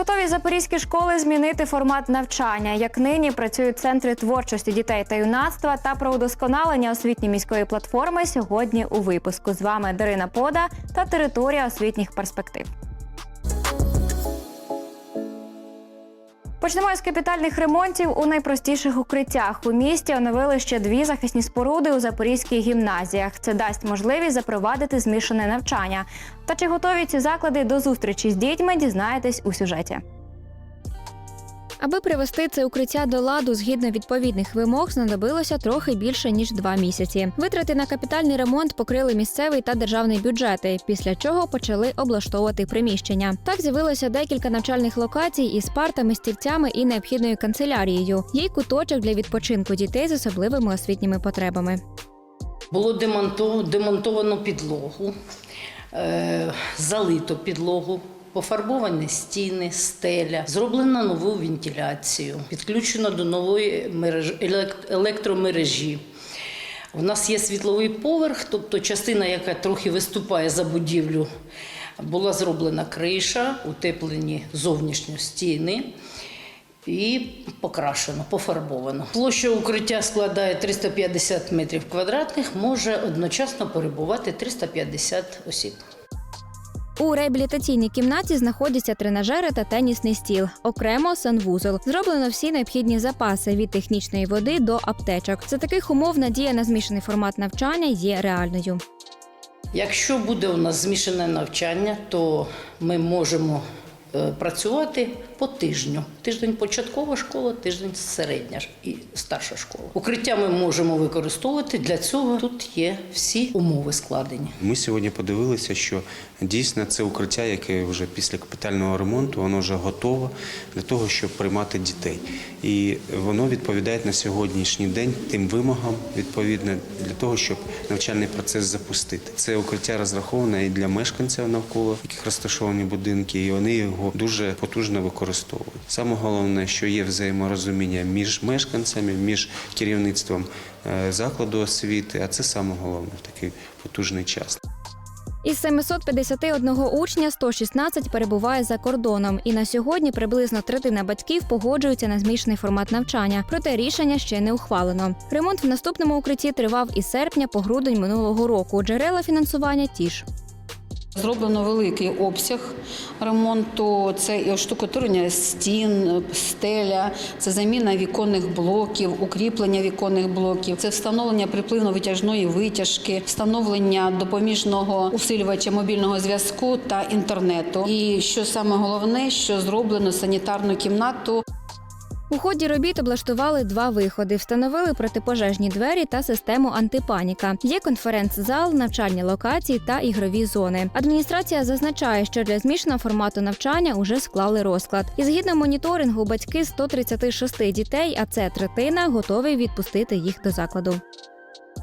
Готові запорізькі школи змінити формат навчання? Як нині працюють центри творчості дітей та юнацтва та про удосконалення освітньої міської платформи сьогодні у випуску з вами Дарина Пода та територія освітніх перспектив. Почнемо з капітальних ремонтів у найпростіших укриттях. У місті оновили ще дві захисні споруди у запорізьких гімназіях. Це дасть можливість запровадити змішане навчання. Та чи готові ці заклади до зустрічі з дітьми, дізнаєтесь у сюжеті. Аби привести це укриття до ладу згідно відповідних вимог, знадобилося трохи більше ніж два місяці. Витрати на капітальний ремонт покрили місцевий та державний бюджети, після чого почали облаштовувати приміщення. Так з'явилося декілька навчальних локацій із партами, стільцями і необхідною канцелярією. Є й куточок для відпочинку дітей з особливими освітніми потребами. Було демонтовано, підлогу, е, залито підлогу, пофарбовані стіни, стеля, зроблено нову вентиляцію, підключено до нової мережі, електромережі. У нас є світловий поверх, тобто частина, яка трохи виступає за будівлю, була зроблена криша, утеплені зовнішньо стіни. І покрашено, пофарбовано. Площа укриття складає 350 метрів квадратних, може одночасно перебувати 350 осіб. У реабілітаційній кімнаті знаходяться тренажери та тенісний стіл, окремо санвузол. Зроблено всі необхідні запаси від технічної води до аптечок. За таких умов надія на змішаний формат навчання є реальною. Якщо буде у нас змішане навчання, то ми можемо е, працювати по тижню. Тиждень початкова школа, тиждень середня і старша школа. Укриття ми можемо використовувати. Для цього тут є всі умови складені. Ми сьогодні подивилися, що дійсно це укриття, яке вже після капітального ремонту, воно вже готове для того, щоб приймати дітей. І воно відповідає на сьогоднішній день тим вимогам, відповідно для того, щоб навчальний процес запустити. Це укриття розраховане і для мешканців навколо, яких розташовані будинки, і вони його дуже потужно використовують. Саме головне, що є взаєморозуміння між мешканцями, між керівництвом е, закладу освіти, а це саме головне в такий потужний час. Із 751 учня 116 перебуває за кордоном, і на сьогодні приблизно третина батьків погоджуються на змішаний формат навчання. Проте рішення ще не ухвалено. Ремонт в наступному укритті тривав із серпня по грудень минулого року. Джерела фінансування ті ж. Зроблено великий обсяг ремонту. Це і оштукатурення стін, стеля, це заміна віконних блоків, укріплення віконних блоків, це встановлення припливно-витяжної витяжки, встановлення допоміжного усилювача мобільного зв'язку та інтернету. І що саме головне, що зроблено санітарну кімнату У ході робіт облаштували два виходи, встановили протипожежні двері та систему антипаніка. Є конференц-зал, навчальні локації та ігрові зони. Адміністрація зазначає, що для змішаного формату навчання уже склали розклад. І згідно моніторингу, батьки 136 дітей, а це третина, готові відпустити їх до закладу.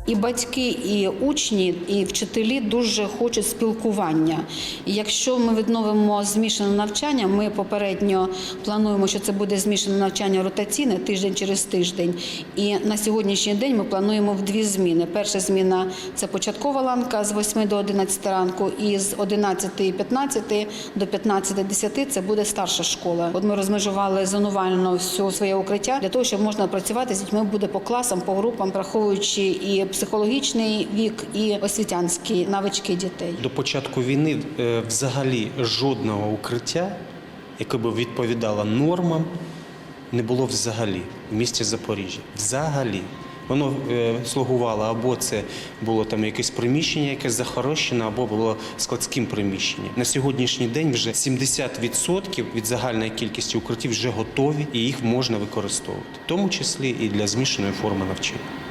І батьки, і учні, і вчителі дуже хочуть спілкування. І якщо ми відновимо змішане навчання, ми попередньо плануємо, що це буде змішане навчання ротаційне тиждень через тиждень. І на сьогоднішній день ми плануємо в дві зміни. Перша зміна це початкова ланка з 8 до 11 ранку, і з 11.15 до 15.10 це буде старша школа. От ми розмежували зонувально все своє укриття для того, щоб можна працювати з дітьми буде по класам, по групам, враховуючи і психологічний вік, і освітянські навички дітей. До початку війни е, взагалі жодного укриття, яке б відповідало нормам, не було взагалі в місті Запоріжжя. Взагалі. Воно е, слугувало або це було там якесь приміщення, яке захорощене, або було складським приміщенням. На сьогоднішній день вже 70% від загальної кількості укриттів вже готові і їх можна використовувати, в тому числі і для змішаної форми навчання.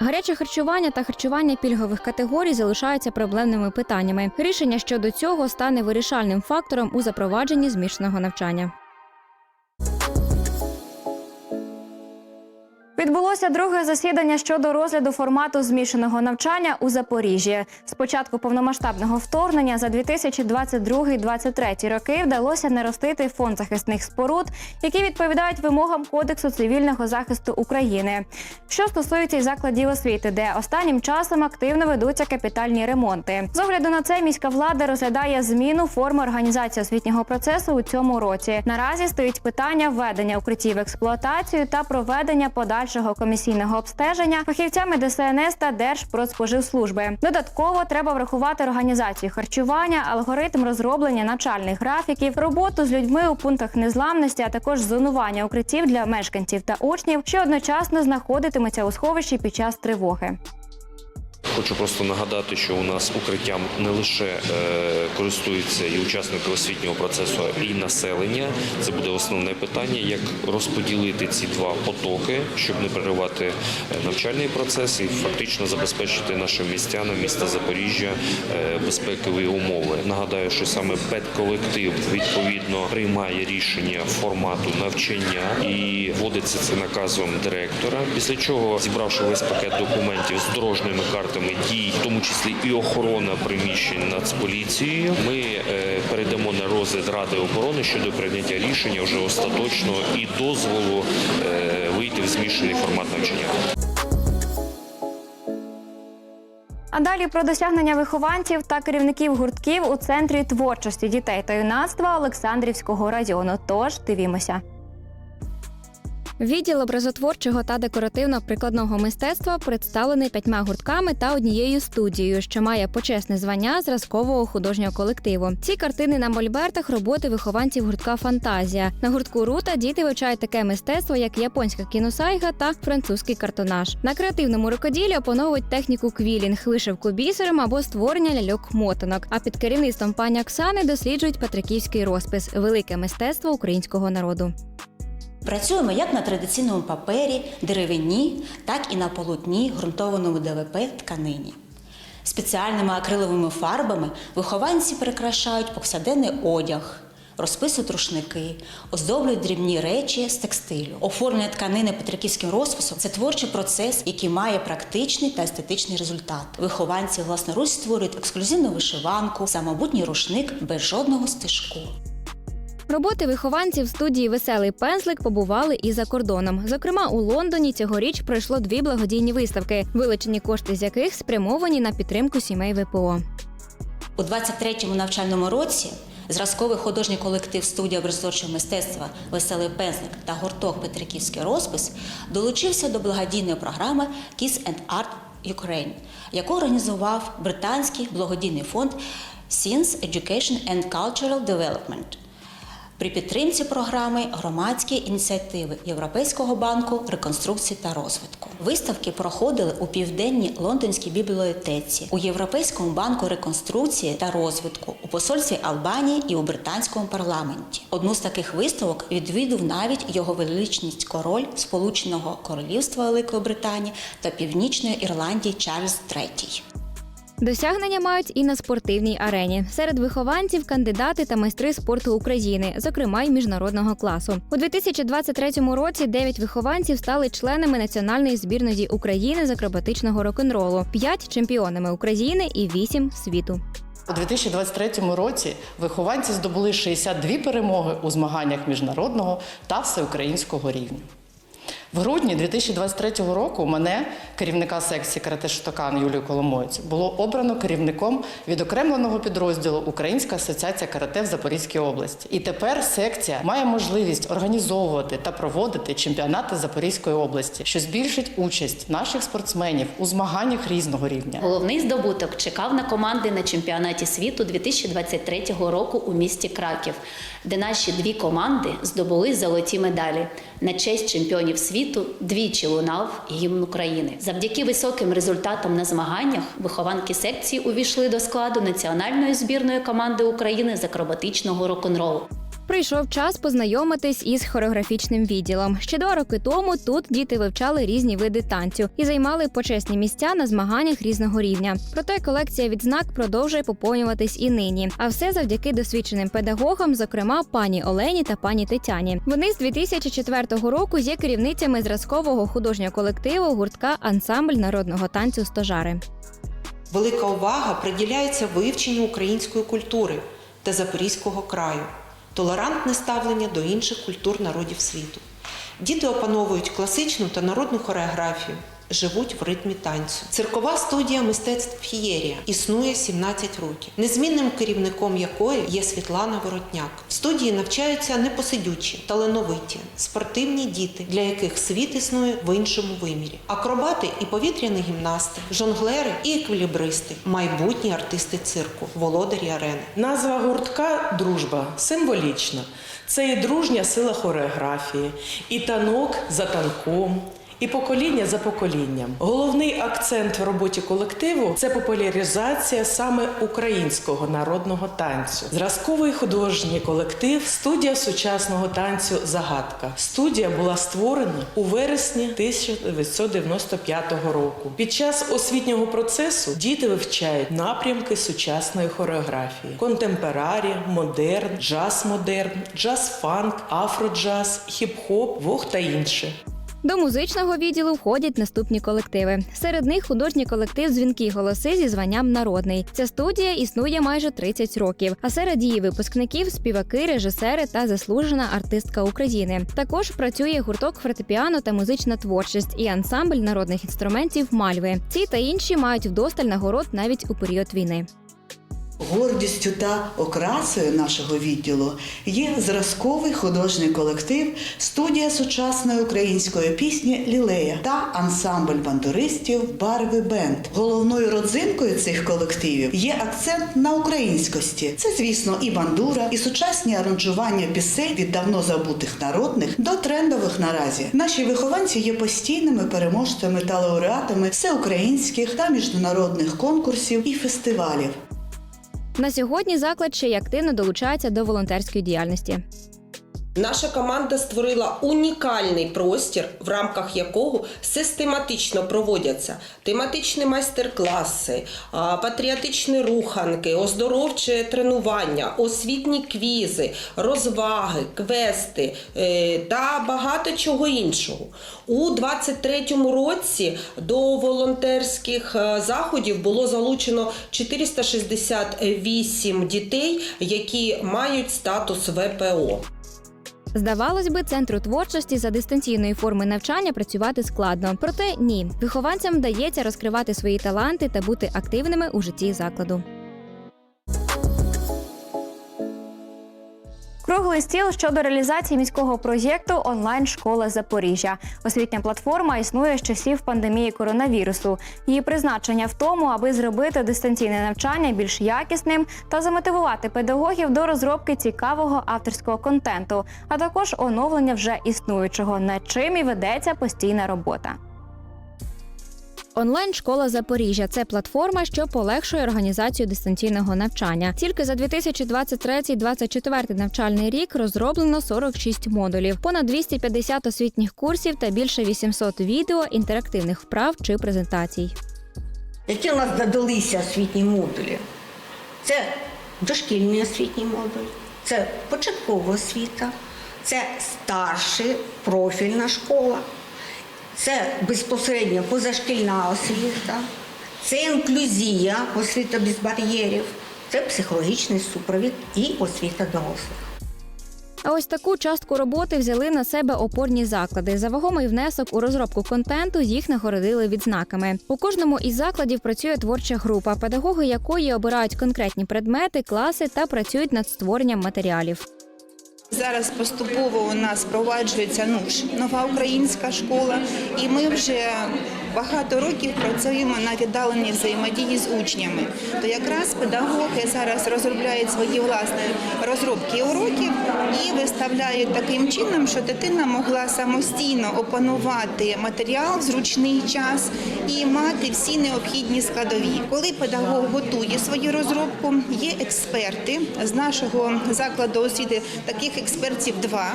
Гаряче харчування та харчування пільгових категорій залишаються проблемними питаннями. Рішення щодо цього стане вирішальним фактором у запровадженні змішаного навчання. Відбулося друге засідання щодо розгляду формату змішаного навчання у Запоріжжі. З початку повномасштабного вторгнення за 2022-2023 роки вдалося наростити фонд захисних споруд, які відповідають вимогам Кодексу цивільного захисту України. Що стосується й закладів освіти, де останнім часом активно ведуться капітальні ремонти. З огляду на це міська влада розглядає зміну форми організації освітнього процесу у цьому році. Наразі стоїть питання введення укриттів в експлуатацію та проведення подальшого комісійного обстеження фахівцями ДСНС та Держпродспоживслужби. Додатково треба врахувати організацію харчування, алгоритм розроблення навчальних графіків, роботу з людьми у пунктах незламності, а також зонування укриттів для мешканців та учнів, що одночасно знаходитимуться у сховищі під час тривоги. Хочу просто нагадати, що у нас укриттям не лише е, користуються і учасники освітнього процесу, і населення. Це буде основне питання, як розподілити ці два потоки, щоб не переривати е, навчальний процес і фактично забезпечити нашим містянам міста Запоріжжя е, безпекові умови. Нагадаю, що саме педколектив відповідно приймає рішення формату навчання і вводиться це наказом директора. Після чого, зібравши весь пакет документів з дорожніми картами дій, в тому числі і охорона приміщень Нацполіцією, ми е, перейдемо на розгляд Ради оборони щодо прийняття рішення вже остаточного і дозволу е, вийти в змішаний формат навчання. А далі про досягнення вихованців та керівників гуртків у центрі творчості дітей та юнацтва Олександрівського району. Тож дивімося. Відділ образотворчого та декоративно-прикладного мистецтва представлений п'ятьма гуртками та однією студією, що має почесне звання зразкового художнього колективу. Ці картини на мольбертах роботи вихованців гуртка Фантазія. На гуртку Рута діти вивчають таке мистецтво, як японська кіносайга та французький картонаж. На креативному рукоділлі опановують техніку квілінг, вишивку бісером або створення ляльок-мотанок. А під керівництвом пані Оксани досліджують патриківський розпис велике мистецтво українського народу. Працюємо як на традиційному папері, деревині, так і на полотні, ґрунтованому ДВП тканині. Спеціальними акриловими фарбами вихованці прикрашають повсяденний одяг, розписують рушники, оздоблюють дрібні речі з текстилю. Оформлення тканини петриківським розписом це творчий процес, який має практичний та естетичний результат. Вихованці власноруч створюють ексклюзивну вишиванку, самобутній рушник без жодного стежку. Роботи вихованців студії Веселий пензлик побували і за кордоном. Зокрема, у Лондоні цьогоріч пройшло дві благодійні виставки, вилучені кошти з яких спрямовані на підтримку сімей ВПО. У 23-му навчальному році зразковий художній колектив студія образотворчого мистецтва Веселий пензлик та гурток Петриківський розпис долучився до благодійної програми Kiss and Art Ukraine, яку організував британський благодійний фонд Science Education and Cultural Development. При підтримці програми громадські ініціативи Європейського банку реконструкції та розвитку. Виставки проходили у південній лондонській бібліотеці, у Європейському банку реконструкції та розвитку, у посольстві Албанії і у британському парламенті. Одну з таких виставок відвідав навіть його величність король Сполученого Королівства Великої Британії та Північної Ірландії Чарльз III. Досягнення мають і на спортивній арені. Серед вихованців кандидати та майстри спорту України, зокрема й міжнародного класу. У 2023 році дев'ять вихованців стали членами національної збірної України з акробатичного рок-н-ролу, п'ять чемпіонами України і вісім світу. У 2023 році вихованці здобули 62 перемоги у змаганнях міжнародного та всеукраїнського рівня. В грудні 2023 року мене, керівника секції карате Шотокан Юлію Коломоєць, було обрано керівником відокремленого підрозділу Українська асоціація карате в Запорізькій області. І тепер секція має можливість організовувати та проводити чемпіонати Запорізької області, що збільшить участь наших спортсменів у змаганнях різного рівня. Головний здобуток чекав на команди на чемпіонаті світу 2023 року у місті Краків, де наші дві команди здобули золоті медалі. На честь чемпіонів світу двічі лунав гімн України. Завдяки високим результатам на змаганнях вихованки секції увійшли до складу національної збірної команди України з акробатичного рок-н-ролу. Прийшов час познайомитись із хореографічним відділом. Ще два роки тому тут діти вивчали різні види танцю і займали почесні місця на змаганнях різного рівня. Проте колекція відзнак продовжує поповнюватись і нині. А все завдяки досвідченим педагогам, зокрема пані Олені та пані Тетяні. Вони з 2004 року є керівницями зразкового художнього колективу гуртка ансамбль народного танцю Стожари. Велика увага приділяється вивченню української культури та Запорізького краю, толерантне ставлення до інших культур народів світу. Діти опановують класичну та народну хореографію, живуть в ритмі танцю. Циркова студія мистецтв Фієрія існує 17 років, незмінним керівником якої є Світлана Воротняк. В студії навчаються непосидючі, талановиті, спортивні діти, для яких світ існує в іншому вимірі. Акробати і повітряні гімнасти, жонглери і еквілібристи, майбутні артисти цирку, володарі арени. Назва гуртка Дружба символічна. Це і дружня сила хореографії, і танок за танком. І покоління за поколінням. Головний акцент в роботі колективу це популяризація саме українського народного танцю. Зразковий художній колектив студія сучасного танцю Загадка. Студія була створена у вересні 1995 року. Під час освітнього процесу діти вивчають напрямки сучасної хореографії: контемпорарі, модерн, джаз-модерн, джаз-фанк, афроджаз, хіп-хоп, вог та інше. До музичного відділу входять наступні колективи. Серед них художній колектив Дзвінки голоси зі званням народний. Ця студія існує майже 30 років. А серед її випускників співаки, режисери та заслужена артистка України. Також працює гурток фортепіано та музична творчість і ансамбль народних інструментів Мальви. Ці та інші мають вдосталь нагород навіть у період війни. Гордістю та окрасою нашого відділу є зразковий художній колектив студія сучасної української пісні Лілея та ансамбль бандуристів Барви Бенд. Головною родзинкою цих колективів є акцент на українськості. Це, звісно, і бандура, і сучасні аранжування пісень від давно забутих народних до трендових наразі. Наші вихованці є постійними переможцями та лауреатами всеукраїнських та міжнародних конкурсів і фестивалів. На сьогодні заклад ще й активно долучається до волонтерської діяльності. Наша команда створила унікальний простір, в рамках якого систематично проводяться тематичні майстер-класи, патріотичні руханки, оздоровче тренування, освітні квізи, розваги, квести е, та багато чого іншого. У 23-му році до волонтерських е, заходів було залучено 468 дітей, які мають статус ВПО. Здавалось би, центру творчості за дистанційної форми навчання працювати складно. Проте ні, вихованцям вдається розкривати свої таланти та бути активними у житті закладу. Круглий стіл щодо реалізації міського проєкту онлайн школа Запоріжжя. Освітня платформа існує з часів пандемії коронавірусу. Її призначення в тому, аби зробити дистанційне навчання більш якісним та замотивувати педагогів до розробки цікавого авторського контенту, а також оновлення вже існуючого, над чим і ведеться постійна робота. Онлайн школа Запоріжжя це платформа, що полегшує організацію дистанційного навчання. Тільки за 2023-2024 навчальний рік розроблено 46 модулів, понад 250 освітніх курсів та більше 800 відео, інтерактивних вправ чи презентацій. Які у нас додалися освітні модулі? Це дошкільний освітній модуль, це початкова освіта, це старша профільна школа, це безпосередньо позашкільна освіта, це інклюзія, освіта без бар'єрів, це психологічний супровід і освіта дорослих. А ось таку частку роботи взяли на себе опорні заклади. За вагомий внесок у розробку контенту їх нагородили відзнаками. У кожному із закладів працює творча група, педагоги якої обирають конкретні предмети, класи та працюють над створенням матеріалів. Зараз поступово у нас впроваджується ну, нова українська школа, і ми вже багато років працюємо на віддаленій взаємодії з учнями. То якраз педагоги зараз розробляють свої власні розробки уроків і виставляють таким чином, що дитина могла самостійно опанувати матеріал в зручний час і мати всі необхідні складові. Коли педагог готує свою розробку, є експерти з нашого закладу освіти. Таких експертів два.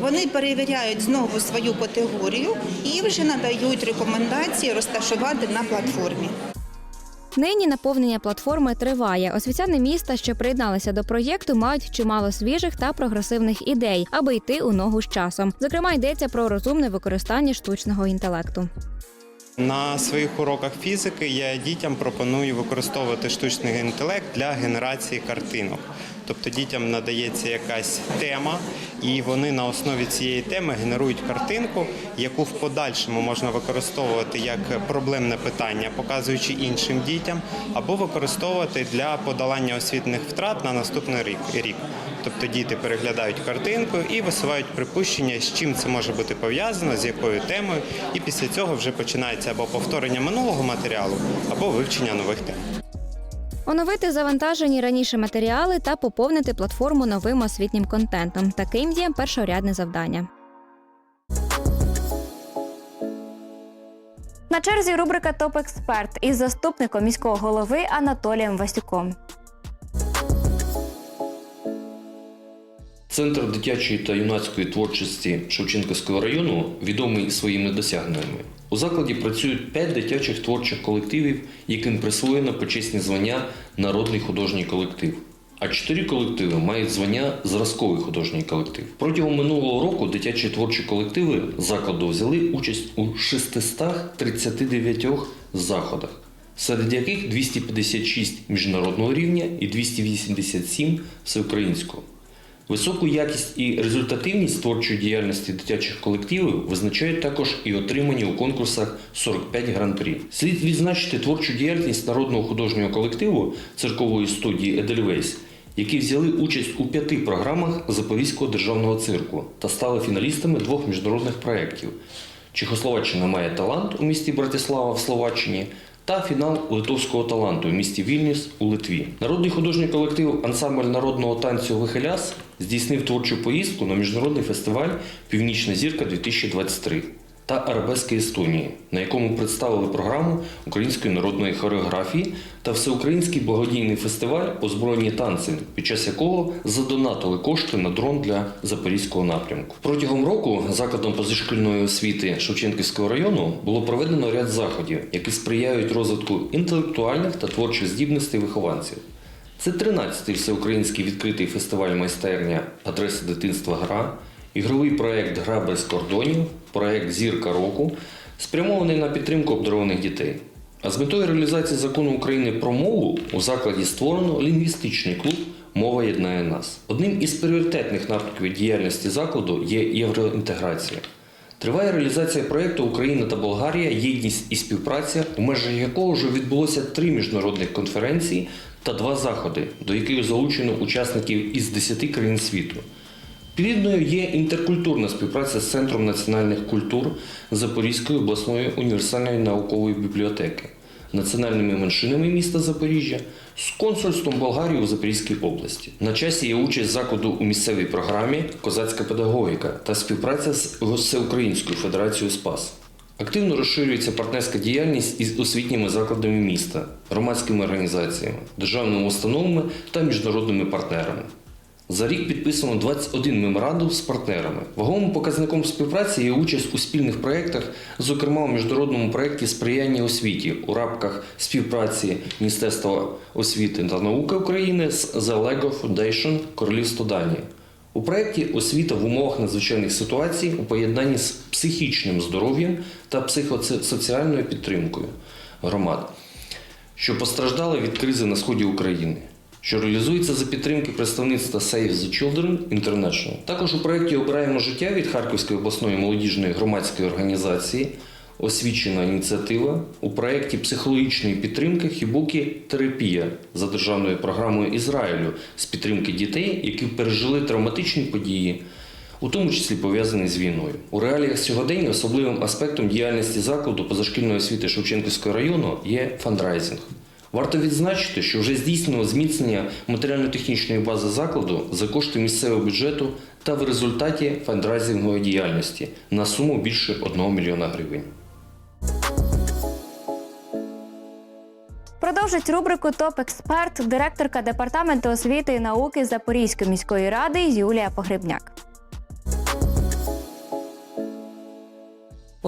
Вони перевіряють знову свою категорію і вже надають рекомендації розташувати на платформі. Нині наповнення платформи триває. Освітяни міста, що приєдналися до проєкту, мають чимало свіжих та прогресивних ідей, аби йти у ногу з часом. Зокрема, йдеться про розумне використання штучного інтелекту. На своїх уроках фізики я дітям пропоную використовувати штучний інтелект для генерації картинок. Тобто дітям надається якась тема, і вони на основі цієї теми генерують картинку, яку в подальшому можна використовувати як проблемне питання, показуючи іншим дітям, або використовувати для подолання освітних втрат на наступний рік. Тобто діти переглядають картинку і висувають припущення, з чим це може бути пов'язано, з якою темою, і після цього вже починається або повторення минулого матеріалу, або вивчення нових тем. Оновити завантажені раніше матеріали та поповнити платформу новим освітнім контентом. Таким є першорядне завдання. На черзі рубрика Топ Експерт із заступником міського голови Анатолієм Васюком. Центр дитячої та юнацької творчості Шевченківського району відомий своїми досягненнями. У закладі працюють п'ять дитячих творчих колективів, яким присвоєно почесні звання Народний художній колектив. А чотири колективи мають звання Зразковий художній колектив. Протягом минулого року дитячі творчі колективи закладу взяли участь у 639 заходах, серед яких 256 міжнародного рівня і 287 всеукраїнського. Високу якість і результативність творчої діяльності дитячих колективів визначають також і отримані у конкурсах 45 гран-прі. Слід відзначити творчу діяльність народного художнього колективу циркової студії Едельвейс, які взяли участь у п'яти програмах Запорізького державного цирку та стали фіналістами двох міжнародних проєктів. Чехословаччина має талант у місті Братислава в Словаччині та фінал литовського таланту у місті Вільнюс у Литві. Народний художній колектив Ансамбль народного танцю Вихеляс здійснив творчу поїздку на міжнародний фестиваль Північна зірка 2023 та Арабески Естонії, на якому представили програму української народної хореографії та всеукраїнський благодійний фестиваль Озброєні танці, під час якого задонатили кошти на дрон для запорізького напрямку. Протягом року закладом позашкільної освіти Шевченківського району було проведено ряд заходів, які сприяють розвитку інтелектуальних та творчих здібностей вихованців. Це 13-й всеукраїнський відкритий фестиваль майстерня Адреси дитинства Гра, ігровий проєкт Гра без кордонів, проєкт Зірка року, спрямований на підтримку обдарованих дітей. А з метою реалізації закону України про мову у закладі створено лінгвістичний клуб Мова єднає нас. Одним із пріоритетних напрямків діяльності закладу є євроінтеграція. Триває реалізація проєкту Україна та Болгарія єдність і співпраця, у межах якого вже відбулося три міжнародних конференції та два заходи, до яких залучено учасників із 10 країн світу. Плідною є інтеркультурна співпраця з Центром національних культур Запорізької обласної універсальної наукової бібліотеки, національними меншинами міста Запоріжжя, з консульством Болгарії у Запорізькій області. На часі є участь закладу у місцевій програмі Козацька педагогіка та співпраця з Всеукраїнською федерацією СПАС. Активно розширюється партнерська діяльність із освітніми закладами міста, громадськими організаціями, державними установами та міжнародними партнерами. За рік підписано 21 меморандум з партнерами. Ваговим показником співпраці є участь у спільних проєктах, зокрема у міжнародному проєкті сприяння освіті у рамках співпраці Міністерства освіти та науки України з The Lego Foundation Королівство Данії. У проєкті освіта в умовах надзвичайних ситуацій у поєднанні з психічним здоров'ям та психосоціальною підтримкою громад, що постраждали від кризи на сході України що реалізується за підтримки представництва Save the Children International. Також у проєкті Обираємо життя від Харківської обласної молодіжної громадської організації освічена ініціатива у проєкті психологічної підтримки Хібукі Терапія за державною програмою Ізраїлю з підтримки дітей, які пережили травматичні події у тому числі пов'язаний з війною. У реаліях сьогодення особливим аспектом діяльності закладу позашкільної освіти Шевченківського району є фандрайзинг. Варто відзначити, що вже здійснено зміцнення матеріально-технічної бази закладу за кошти місцевого бюджету та в результаті фандрайзингової діяльності на суму більше 1 мільйона гривень. Продовжить рубрику Топ експерт директорка департаменту освіти і науки Запорізької міської ради Юлія Погребняк.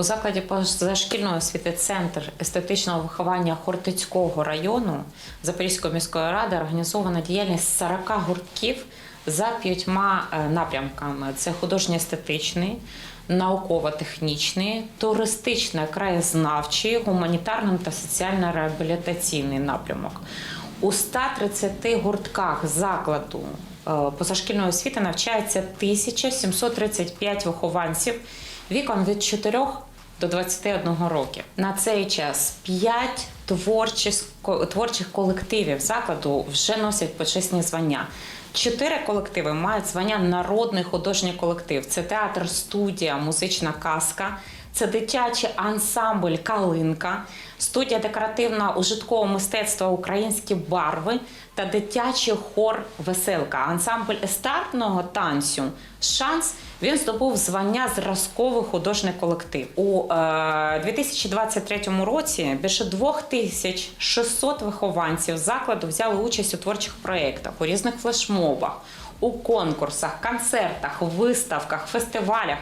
У закладі позашкільної освіти Центр естетичного виховання Хортицького району Запорізької міської ради організована діяльність 40 гуртків за п'ятьма е, напрямками: це художньо-естетичний, науково-технічний, туристично краєзнавчий, гуманітарний та соціально-реабілітаційний напрямок. У 130 гуртках закладу е, позашкільної освіти навчається 1735 вихованців віком від 4 до 21 років. На цей час 5 творчих, творчих колективів закладу вже носять почесні звання. Чотири колективи мають звання Народний художній колектив. Це театр, студія, музична казка, це дитячий ансамбль Калинка, студія декоративно-ужиткового мистецтва Українські барви та дитячий хор Веселка. Ансамбль естартного танцю Шанс він здобув звання зразковий художній колектив. У е, 2023 році більше 2600 вихованців закладу взяли участь у творчих проєктах, у різних флешмобах, у конкурсах, концертах, виставках, фестивалях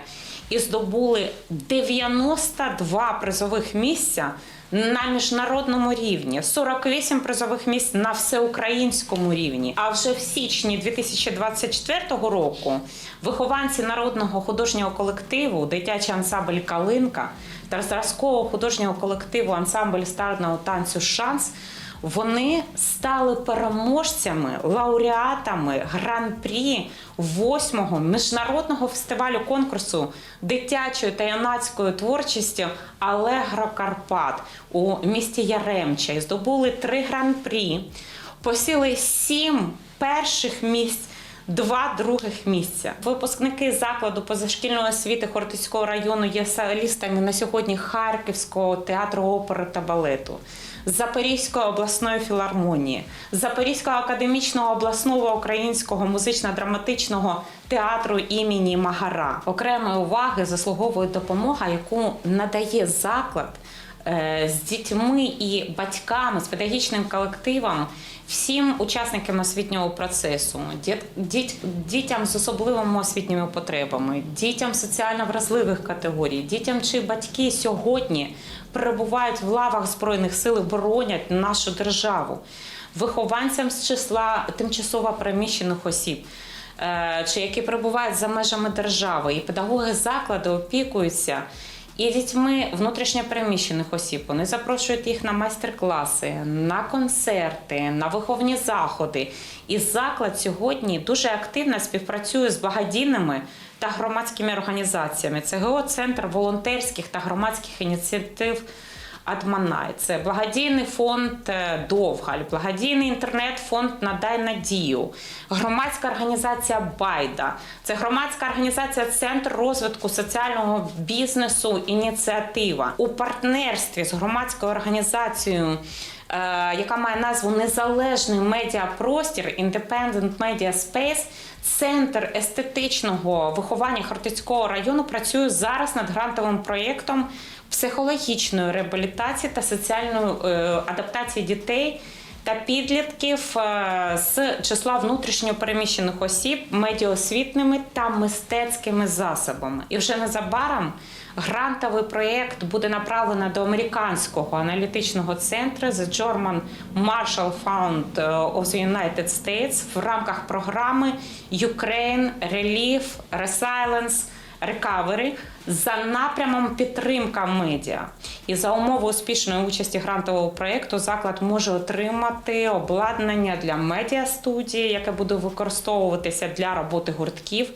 і здобули 92 призових місця на міжнародному рівні, 48 призових місць на всеукраїнському рівні. А вже в січні 2024 року вихованці народного художнього колективу Дитячий ансамбль Калинка та зразкового художнього колективу ансамбль старного танцю Шанс. Вони стали переможцями, лауреатами гран-прі восьмого міжнародного фестивалю конкурсу дитячої та юнацької творчості Алегро Карпат у місті Яремча і здобули три гран-прі, посіли сім перших місць. Два других місця. Випускники закладу позашкільної освіти Хортицького району є солістами на сьогодні Харківського театру опери та балету. Запорізької обласної філармонії, Запорізького академічного обласного українського музично-драматичного театру імені Магара. Окремої уваги заслуговує допомога, яку надає заклад е, з дітьми і батьками, з педагогічним колективом. Всім учасникам освітнього процесу, діт, діт, дітям з особливими освітніми потребами, дітям соціально вразливих категорій, дітям, чиї батьки сьогодні перебувають в лавах збройних сил боронять нашу державу, вихованцям з числа тимчасово переміщених осіб. е, Чи які перебувають за межами держави, і педагоги закладу опікуються і дітьми внутрішньопереміщених осіб. Вони запрошують їх на майстер-класи, на концерти, на виховні заходи. І заклад сьогодні дуже активно співпрацює з благодійними та громадськими організаціями. Це ГО Центр волонтерських та громадських ініціатив. Адманай це благодійний фонд е, Довгаль, благодійний інтернет-фонд Надай Надію, громадська організація Байда, це громадська організація Центр розвитку соціального бізнесу. Ініціатива у партнерстві з громадською організацією. е, Яка має назву Незалежний медіапростір Independent Media Space, центр естетичного виховання Хортицького району працює зараз над грантовим проєктом психологічної реабілітації та соціальної е, адаптації дітей та підлітків е, з числа внутрішньопереміщених осіб медіаосвітними та мистецькими засобами. І вже незабаром грантовий проєкт буде направлено до американського аналітичного центру The German Marshall Fund of the United States в рамках програми Ukraine Relief Resilience Recovery за напрямом підтримка медіа. І за умови успішної участі грантового проєкту заклад може отримати обладнання для медіастудії, яке буде використовуватися для роботи гуртків.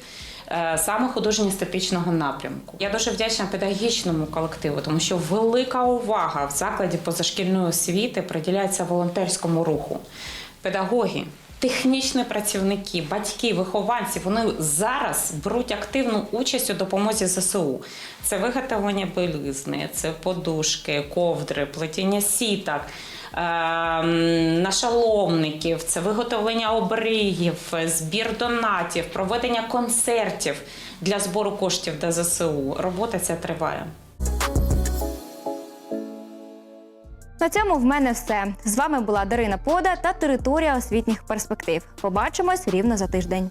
е, Саме художньо-естетичного напрямку. Я дуже вдячна педагогічному колективу, тому що велика увага в закладі позашкільної освіти приділяється волонтерському руху. Педагоги, Технічні працівники, батьки, вихованці вони зараз беруть активну участь у допомозі ЗСУ. Це виготовлення білизни, це подушки, ковдри, плетіння сіток, ем, нашаломників, це виготовлення оберігів, збір донатів, проведення концертів для збору коштів до ЗСУ. Робота ця триває. На цьому в мене все. З вами була Дарина Пода та територія освітніх перспектив. Побачимось рівно за тиждень.